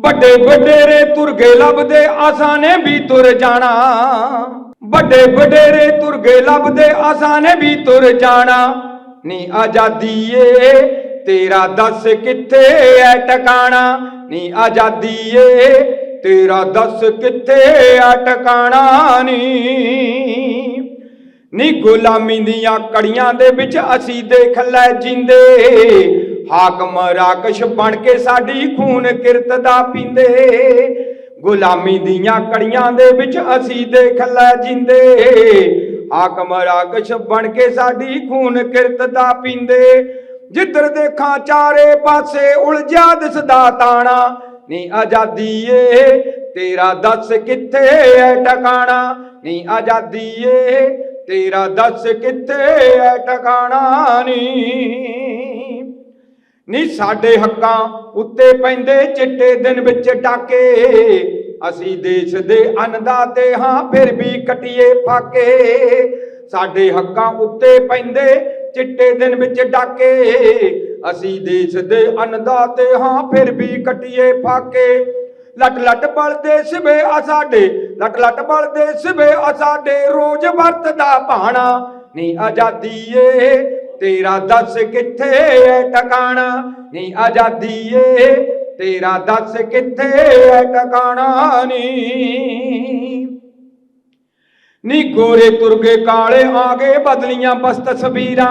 ਵੱਡੇ ਵਡੇਰੇ ਤੁਰ ਗਏ ਲੱਭਦੇ, ਆਸਾਂ ਨੇ ਵੀ ਤੁਰ ਜਾਣਾ। ਵੱਡੇ ਵਡੇਰੇ ਤੁਰ ਗਏ ਲੱਭਦੇ, ਆਸਾਂ ਨੇ ਵੀ ਤੁਰ ਜਾਣਾ। ਨੀ ਆਜ਼ਾਦੀ ਏ, ਤੇਰਾ ਦੱਸ ਕਿੱਥੇ ਐ ਟਿਕਾਣਾ? ਨੀ ਆਜ਼ਾਦੀ ਏ, ਤੇਰਾ ਦੱਸ ਕਿੱਥੇ ਐ ਟਿਕਾਣਾ? ਨੀ। ਨੀ ਗੁਲਾਮੀ ਦੀਆਂ ਕੜੀਆਂ ਦੇ ਵਿੱਚ ਅਸੀਂ ਦੇਖ ਲੈ ਜਿੰਦੇ। ਹਾਕਮ ਰਾਕਸ਼ ਬਣ ਕੇ ਸਾਡੀ ਖੂਨ ਕਿਰਤ ਦਾ ਪੀਂਦੇ। ਗੁਲਾਮੀ ਦੀਆਂ ਕੜੀਆਂ ਦੇ ਵਿੱਚ ਅਸੀਂ ਦੇਖ ਲੈ ਜਿੰਦੇ। ਹਾਕਮ ਰਾਕਸ਼ ਬਣ ਕੇ ਸਾਡੀ ਖੂਨ ਕਿਰਤ ਦਾ ਪੀਂਦੇ। ਜਿੱਧਰ ਦੇਖਾਂ ਚਾਰੇ ਪਾਸੇ ਉਲਝਿਆ ਦਿਸਦਾ ਤਾਣਾ। ਨੀ ਆਜ਼ਾਦੀ ਏ ਤੇਰਾ ਦੱਸ ਕਿੱਥੇ ਐ ਟਿਕਾਣਾ? ਨੀ ਆਜ਼ਾਦੀ ਏ ਤੇਰਾ ਦੱਸ ਕਿੱਥੇ ਐ ਟਿਕਾਣਾ? ਨੀ ਨੀ ਸਾਡੇ ਹੱਕਾਂ ਉੱਤੇ ਪੈਂਦੇ ਚਿੱਟੇ ਦਿਨ ਵਿੱਚ ਡਾਕੇ। ਅਸੀਂ ਦੇਸ਼ ਦੇ ਅੰਨਦਾਤੇ ਹਾਂ, ਫਿਰ ਵੀ ਕਟਿਏ ਫਾਕੇ। ਸਾਡੇ ਹੱਕਾਂ ਉੱਤੇ ਪੈਂਦੇ ਚਿੱਟੇ ਦਿਨ ਵਿੱਚ ਡਾਕੇ। ਅਸੀਂ ਦੇਸ਼ ਦੇ ਅੰਨਦਾਤੇ ਹਾਂ, ਫਿਰ ਵੀ ਕਟਿਏ ਫਾਕੇ। ਲੱਟ ਲੱਟ ਬਲਦੇ ਸਿਵੇ ਆ ਸਾਡੇ, ਲੱਟ ਲੱਟ ਬਲਦੇ ਸਿਵੇ ਆ ਸਾਡੇ। ਰੋਜ਼ ਵਰਤਦਾ ਭਾਣਾ ਨੀ ਆਜ਼ਾਦੀ ਏ ਤੇਰਾ ਦੱਸ ਕਿੱਥੇ ਐ ਟਿਕਾਣਾ? ਨੀ ਆਜ਼ਾਦੀ ਏ, ਤੇਰਾ ਦੱਸ ਕਿੱਥੇ ਐ ਟਿਕਾਣਾ ਨੀ? ਨੀ ਗੋਰੇ ਤੁਰਗੇ ਕਾਲੇ ਆ ਗਏ ਬਦਲੀਆਂ ਬਸ ਤਸਵੀਰਾਂ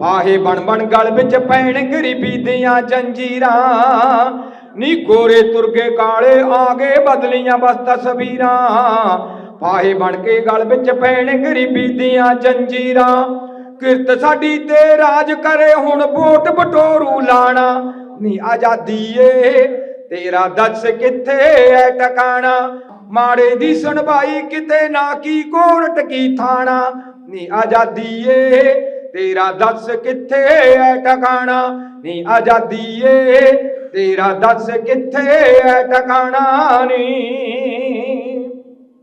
ਪਾਹੇ ਬਣ ਬਣ ਗਲ ਵਿੱਚ ਪੈਣ ਗਰੀਬੀ ਦੀਆਂ ਜੰਜੀਰਾਂ। ਨੀ ਗੋਰੇ ਤੁਰਗੇ ਕਾਲੇ ਆ ਗਏ ਬਦਲੀਆਂ ਬਸ ਤਸਵੀਰਾਂ ਪਾਹੇ ਬਣ ਕੇ ਗਲ ਵਿੱਚ ਪੈਣ ਗਰੀਬੀ ਦੀਆਂ ਜੰਜੀਰਾਂ। ਕਿਰਤ ਸਾਡੀ ਤੇ ਰਾਜ ਕਰੇ, ਹੁਣ ਵੋਟ ਬਟੋਰੂ ਲਾਣਾ। ਨੀ ਆਜ਼ਾਦੀ ਏ, ਤੇਰਾ ਦੱਸ ਕਿੱਥੇ ਐ ਟਿਕਾਣਾ? ਮਾੜੇ ਦੀ ਸੁਣਵਾਈ ਕਿਤੇ ਨਾ ਕੀ ਕੋਰਟ ਕੀ ਥਾਣਾ। ਨੀ ਆਜ਼ਾਦੀ ਏ, ਤੇਰਾ ਦੱਸ ਕਿੱਥੇ ਐ ਟਿਕਾਣਾ? ਨੀ ਆਜ਼ਾਦੀ ਏ, ਤੇਰਾ ਦੱਸ ਕਿੱਥੇ ਐ ਟਿਕਾਣਾ? ਨੀ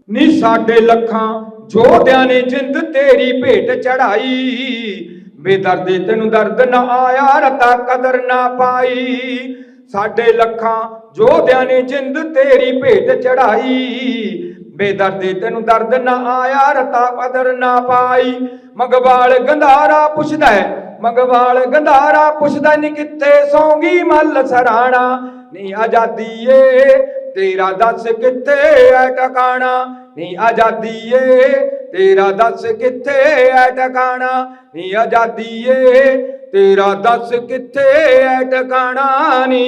ਨੀ ਸਾਡੇ ਲੱਖਾਂ ਜੋਧਿਆਂ ਨੇ ਜਿੰਦ ਤੇਰੀ ਭੇਟ ਚੜਾਈ ਬੇਦਰਦੇ ਤੈਨੂੰ ਦਰਦ ਨਾ ਆਇਆ, ਰਤਾ ਕਦਰ ਨਾ ਪਾਈ। ਸਾਡੇ ਲੱਖਾਂ ਜੋਧਿਆਂ ਨੇ ਜਿੰਦ ਤੇਰੀ ਭੇਟ ਚੜਾਈ ਬੇਦਰਦੇ ਤੈਨੂੰ ਦਰਦ ਨਾ ਆਇਆ, ਰਤਾ ਕਦਰ ਨਾ ਪਾਈ। ਮਗਵਾਲ ਗੰਧਾਰਾ ਪੁੱਛਦਾ ਹੈ, ਮਗਵਾਲ ਗੰਧਾਰਾ ਪੁੱਛਦਾ ਨੀ ਕਿੱਥੇ ਸੌਂਗੀ ਮੱਲ ਸਰਾਣਾ। ਨੀ ਆਜ਼ਾਦੀ ਏ, ਤੇਰਾ ਦੱਸ ਕਿੱਥੇ ਐ ਟਿਕਾਣਾ। ਨੀ ਆਜ਼ਾਦੀ ਏ ਤੇਰਾ ਦੱਸ ਕਿੱਥੇ ਐ ਟਿਕਾਣਾ? ਨੀ ਆਜ਼ਾਦੀ ਏ ਤੇਰਾ ਦੱਸ ਕਿੱਥੇ ਐ ਟਿਕਾਣਾ? ਨੀ।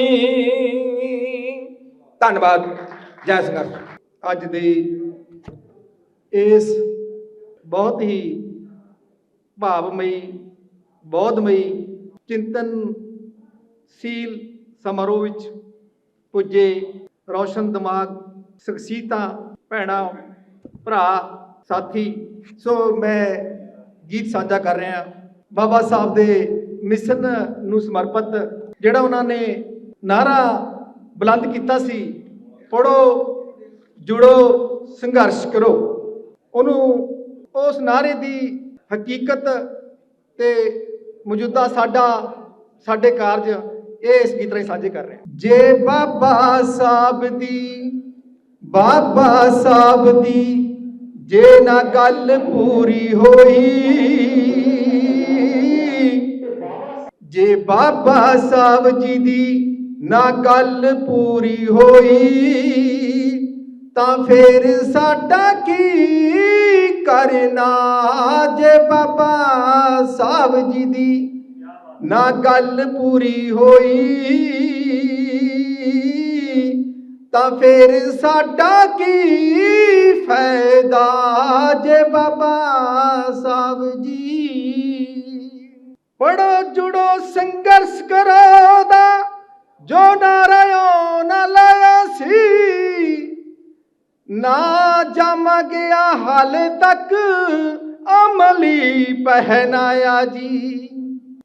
ਧੰਨਵਾਦ। ਜੈ ਸੰਗਤ ਅੱਜ ਦੀ ਇਸ ਬਹੁਤ ਹੀ ਭਾਵਮਈ ਬੋਧਮਈ ਚਿੰਤਨਸ਼ੀਲ ਸਮਾਰੋਹ ਵਿੱਚ ਪੁੱਜੇ ਰੌਸ਼ਨ ਦਿਮਾਗ ਸ਼ਖਸੀਅਤਾਂ ਭੈਣਾਂ ਭਰਾ, ਸਾਥੀ, ਸੋ ਮੈਂ ਗੀਤ ਸਾਂਝਾ ਕਰ ਰਿਹਾ ਬਾਬਾ ਸਾਹਿਬ ਦੇ ਮਿਸ਼ਨ ਨੂੰ ਸਮਰਪਿਤ, ਜਿਹੜਾ ਉਹਨਾਂ ਨੇ ਨਾਰਾ ਬੁਲੰਦ ਕੀਤਾ ਸੀ ਪੜੋ ਜੁੜੋ, ਸੰਘਰਸ਼ ਕਰੋ। ਉਹਨੂੰ ਉਸ ਨਾਰੇ ਦੀ ਹਕੀਕਤ ਤੇ ਮੌਜੂਦਾ ਸਾਡਾ, ਸਾਡੇ ਕਾਰਜ, ਇਹ ਇਸ ਗੀਤ ਰਾਹੀਂ ਸਾਂਝੇ ਕਰ ਰਹੇ ਹਾਂ। ਜੇ ਬਾਬਾ ਸਾਹਿਬ ਦੀ, ਬਾਬਾ ਸਾਹਿਬ ਦੀ ਜੇ ਨਾ ਗੱਲ ਪੂਰੀ ਹੋਈ, ਜੇ ਬਾਬਾ ਸਾਹਿਬ ਜੀ ਦੀ ਨਾ ਗੱਲ ਪੂਰੀ ਹੋਈ, ਤਾਂ ਫੇਰ ਸਾਡਾ ਕੀ ਕਰਨਾ? ਜੇ ਬਾਬਾ ਸਾਹਿਬ ਜੀ ਦੀ ਨਾ ਗੱਲ ਪੂਰੀ ਹੋਈ ਤਾਂ ਫੇਰ ਸਾਡਾ ਕੀ ਫਾਇਦਾ ਜੇ ਬਾਬਾ ਸਾਹਿਬ ਜੀ? ਪੜੋ ਜੁੜੋ, ਸੰਘਰਸ਼ ਕਰੋ ਦਾ ਜੋ ਨਾਰਾਇਓ ਨਾ ਲਿਆ ਸੀ। ਨਾ ਜਮ ਗਿਆ ਹਾਲ ਤੱਕ, ਅਮਲੀ ਪਹਿਨਾਇਆ ਜੀ।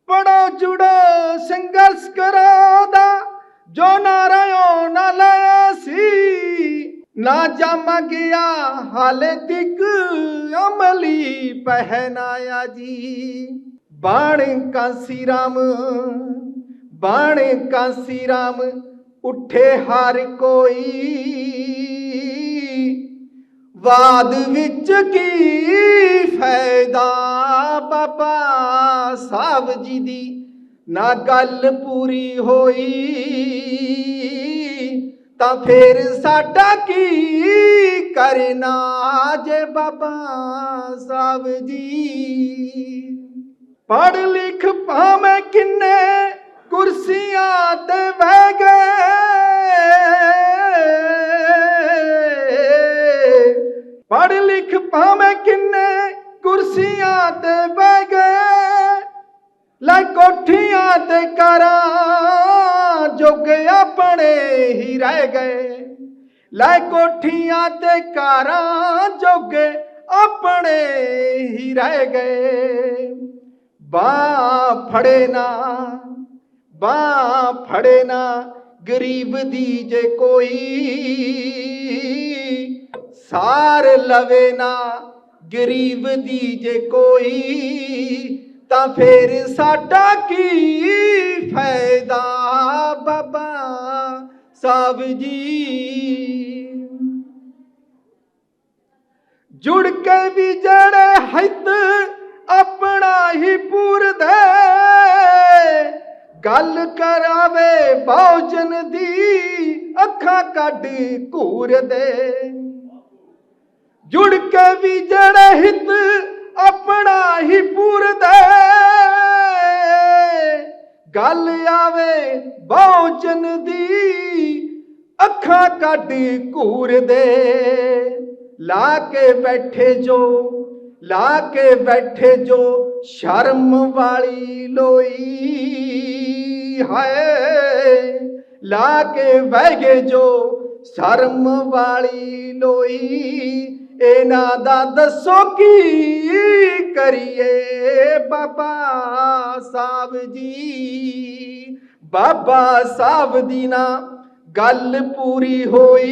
ਪੜੋ ਜੁੜੋ, ਸੰਘਰਸ਼ ਕਰੋ ਦਾ ਜੋ ਨਾਰਾਇਓ ਨਾ ਲਿਆ ਸੀ ਨਾ ਜਮ ਗਿਆ, ਹਾਲੇ ਤੱਕ ਅਮਲੀ ਪਹਿਨਾਇਆ ਜੀ। ਬਾਣ ਕਾਂਸੀ ਰਾਮ, ਬਾਣ ਕਾਂਸੀ ਰਾਮ, ਉੱਠੇ ਹਰ ਕੋਈ। ਵਾਦ ਵਿੱਚ ਕੀ ਫਾਇਦਾ ਬਾਬਾ ਸਾਹਿਬ ਜੀ ਦੀ? ਨਾ ਗੱਲ ਪੂਰੀ ਹੋਈ, ਤਾਂ ਫੇਰ ਸਾਡਾ ਕੀ ਕਰਨਾ ਜੇ ਬਾਬਾ ਸਾਹਿਬ ਜੀ? ਪੜ ਲਿਖ ਭਾਵੇਂ ਕਿੰਨੇ ਕੁਰਸੀਆਂ ਤੇ ਬਹਿ ਗਏ। ਪੜ ਲਿਖ ਭਾਵੇਂ ਕਰਾਂ ਜੋਗੇ ਆਪਣੇ ਹੀ ਰਹਿ ਗਏ। ਲੈ ਕੋਠੀਆਂ ਤੇ ਕਾਰਾਂ ਜੋਗੇ ਆਪਣੇ ਹੀ ਰਹਿ ਗਏ। ਬਾਹ ਫੜੇ ਨਾ, ਬਾਹ ਫੜੇ ਨਾ, ਗਰੀਬ ਦੀ ਜੇ ਕੋਈ ਸਾਰ ਲਵੇ ਨਾ, ਗਰੀਬ ਦੀ ਜੇ ਕੋਈ ਤਾਂ ਫੇਰ ਸਾਡਾ ਕੀ ਫਾਇਦਾ ਬਾਬਾ ਸਾਹਿਬ ਜੀ? ਜੁੜ ਕੇ ਵੀ ਜੜੇ ਹਿੱਤ ਆਪਣਾ ਹੀ ਪੂਰਦੇ, ਗੱਲ ਕਰਾਵੇ ਬਹੁਜਨ ਦੀ ਅੱਖਾਂ ਕੱਢ ਘੂਰਦੇ। ਜੁੜ ਕੇ ਵੀ ਜੜੇ ਹਿੱਤ ਆਪਣਾ ਹੀ ਪੂਰਦੇ। ਗੱਲ ਆਵੇ ਬਹੁਜਨ ਦੀ, ਅੱਖਾਂ ਕੱਢ ਘੂਰ ਦੇ ਲਾ ਕੇ ਬੈਠੇ ਜੋ, ਲਾ ਕੇ ਬੈਠੇ ਜੋ, ਸ਼ਰਮ ਵਾਲੀ ਲੋਈ। ਹੈ ਲਾ ਕੇ ਬਹਿ ਗਏ ਜੋ, ਸ਼ਰਮ ਵਾਲੀ ਲੋਈ। ਇਹਨਾਂ ਦਾ ਦੱਸੋ ਕੀ ਕਰੀਏ? ਬਾਬਾ ਸਾਹਿਬ ਜੀ, ਬਾਬਾ ਸਾਹਿਬ ਦੀ ਨਾ ਗੱਲ ਪੂਰੀ ਹੋਈ,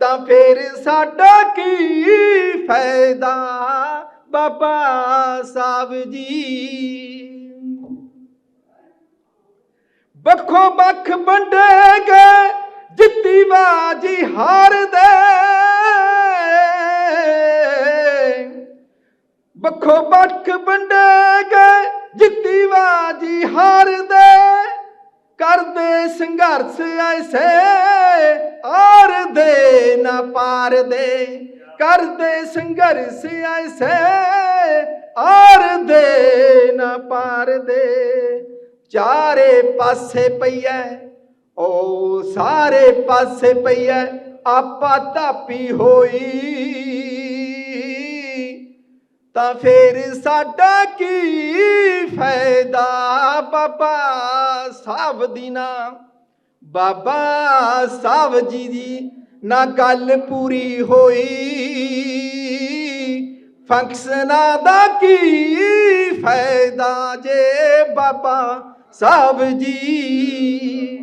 ਤਾਂ ਫੇਰ ਸਾਡਾ ਕੀ ਫਾਇਦਾ? ਬਾਬਾ ਸਾਹਿਬ ਜੀ। ਬੱਖੋ ਬੱਖ ਵੰਡੇ ਗਏ ਜਿੱਤੀ ਬਾਜੀ ਹਾਰਦੇ ਬੱਖੋ ਬੱਖ ਵੰਡੇ ਗਏ, ਜਿੱਤੀ ਬਾਜੀ ਹਾਰਦੇ ਕਰਦੇ ਸੰਘਰਸ਼ ਐਸੇ ਆਰ ਦੇ ਨਾ ਪਾਰ ਦੇ। ਕਰਦੇ ਸੰਘਰਸ਼ ਐਸੇ ਆਰ ਦੇ ਨਾ ਪਾਰ ਦੇ। ਚਾਰੇ ਪਾਸੇ ਪਈਐ ਓ ਸਾਰੇ ਪਾਸੇ ਪਈਐ, ਆਪਾ ਧਾਪੀ ਹੋਈ। ਤਾਂ ਫੇਰ ਸਾਡਾ ਕੀ ਫਾਇਦਾ ਬਾਬਾ ਸਾਹਿਬ ਦੀ ਨਾ, ਬਾਬਾ ਸਾਹਿਬ ਜੀ ਦੀ ਨਾ ਗੱਲ ਪੂਰੀ ਹੋਈ। ਫੰਕਸ਼ਨਾਂ ਦਾ ਕੀ ਫਾਇਦਾ ਜੇ ਬਾਬਾ ਸਾਹਿਬ ਜੀ?